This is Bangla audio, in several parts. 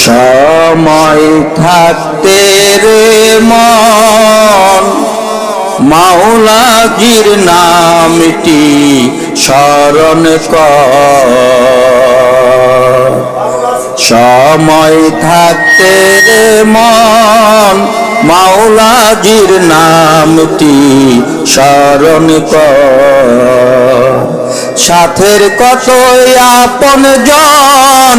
সময় থাকতে রে মন মাওলাজির নামটি স্মরণ সময় থাকতে রে মন মাওলাজির নামটি স্মরণ কর। সাথের কত আপন জন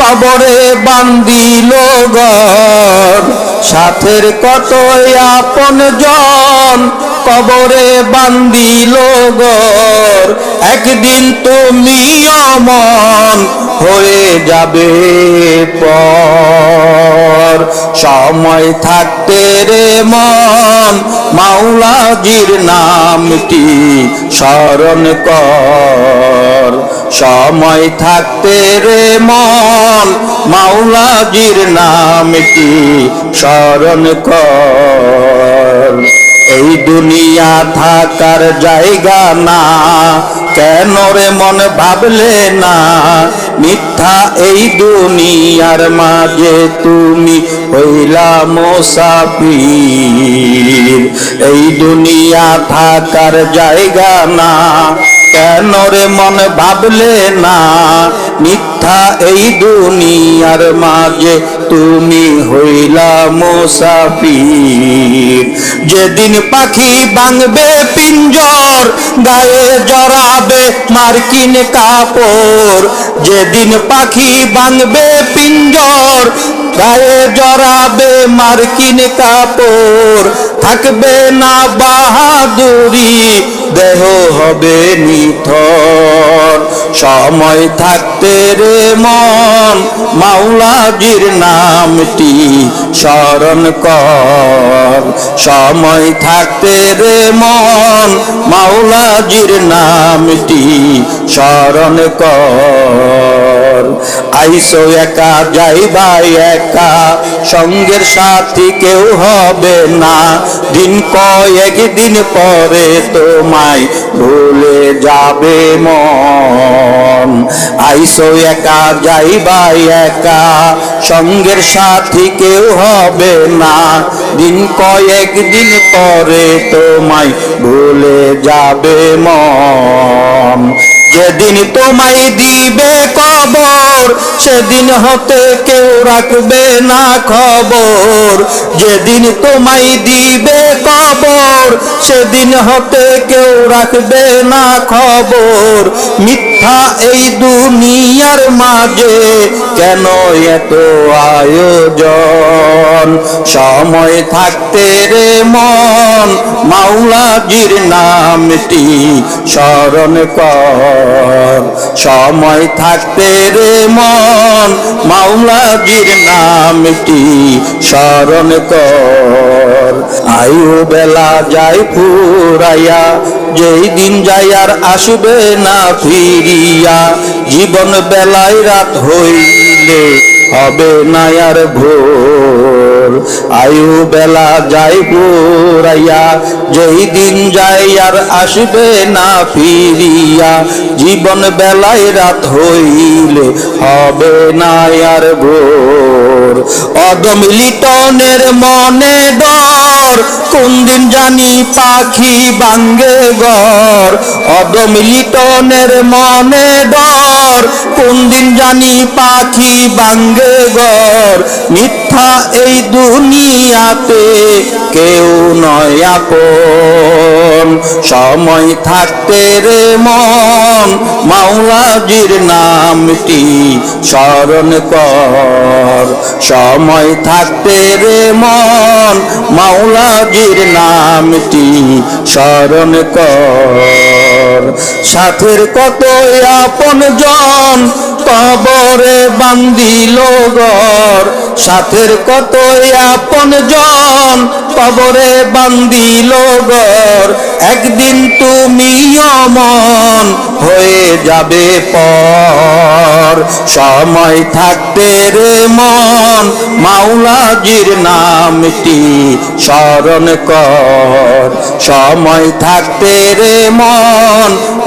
কবরে বান্দিল গর। সাথের কত আপন জন কবরে বান্দিল গর। একদিন তুমি অমন হয়ে যাবে পর। সময় থাকতে রে মন, মাওলাজির নামটি স্মরণ কর। সময় থাকতে রে মন মাওলাজির নামটি স্মরণ কর? এই দুনিয়া থাকার জায়গা না, কেন রে মন ভাবলে না? মিথ্যা এই দুনিয়ার মাঝে তুমি হইলা মোসাফির। এই দুনিয়া থাকার জায়গা না কেন রে মন ভাবলে না? মিথ্যা এই দুনিয়ার মাঝে তুমি হইলা মোসাফির। যেদিন পাখি বাংবে পিঞ্জর, গায়ে জড়াবে মার্কিন কাপড়। যেদিন পাখি বাংবে পিঞ্জর, গায়ে জড়াবে মার্কিন কাপড়। থাকবে না বাহাদুরি, দেহ হবে নিথর। সময় থাকতে রে মন, মাওলাজির নামটি স্মরণ কর। সময় থাকতে রে মন, মাওলাজির নামটি স্মরণ কর। আইসো একা যাইবাই একা, সঙ্গের সাথী কেউ হবে না। দিন কয়েক দিন পরে তোমায় ভুলে যাবে মন। আইসো একা যাইবাই একা, সঙ্গের সাথী কেউ হবে না। দিন কয়েক দিন পরে তোমায় ভুলে যাবে মন। যেদিন তোমায় দিবে কবর, সেদিন হতে কেউ রাখবে না খবর। যেদিন তোমায় দিবে কবর, সেদিন হতে কেউ রাখবে না খবর। মিথ্যা এই দুনিয়ার মাঝে কেন এত আয়োজন? সময় থাকতে রে মন, মাওলাজির নামটি স্মরণ কর। সময় থাকতে রে মন, মাওলাজির নামটি স্মরণ কর। আয়ু বেলা যায় ফুরাইয়া, যেই দিন যায় আর আসবে না ফিরিয়া, জীবন বেলায় রাত হইলে হবে না আর ভোর। আয়ু বেলা যাই পুরাইয়া যেই দিন যাই আর আসবে না ফিরিয়া, জীবন বেলায় রাত হইলে হবে না আর ভোর। অদমিলিটনের মনে ডর কোন দিন জানি পাখি বাঙ্গে ঘর অদমিলিটনের মনে ডর কোন দিন জানি পাখি বাঙ্গে ঘর মিথ্যা এই দুনিয়াতে কেউ নয় আপন। সময় থাকতে রে মন। মাওলাজির নামটি স্মরণ কর। সময় থাকতে রে মন। মাওলাজির নামটি স্মরণ কর। সাথের কত আপন জন, কবরে বান্দিল গর সাথের কত আপন জন কবরে বান্দিল গর। একদিন তুমি অমন হয়ে যাবে পর। সময় থাকতে রে মন, মাওলাজির নামটি স্মরণ কর। সময় থাকতে রে মন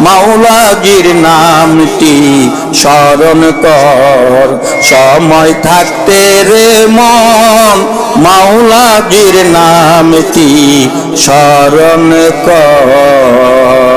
মাওলাজির নামটি স্মরণ কর। সময় থাকতে রে মন মাওলাজির নামটি স্মরণ কর।